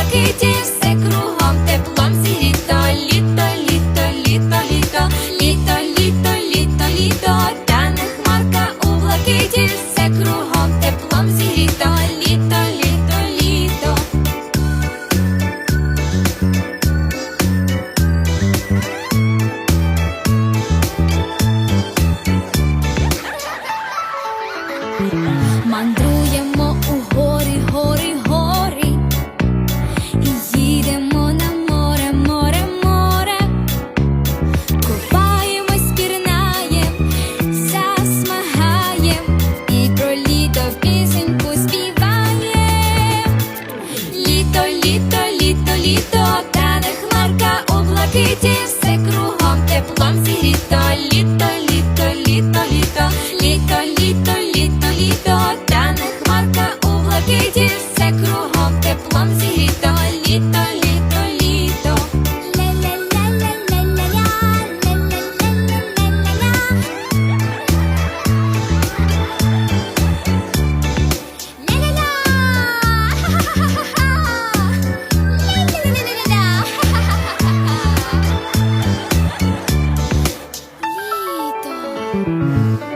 блакиті, все кругом теплом зігріто, літо, літо, літо, літо, літо, літо, літо, літо, та не хмарка у блакиті, все кругом теплом зігріто, літо, літо, літо. Мандруємо літо, літо, та не хмарка у блакиті, все кругом теплом зігріто, літо, літо, літо, літо, літо, літо, літо, літо, та не хмарка у блакиті, все кругом теплом зігріто, літо, Música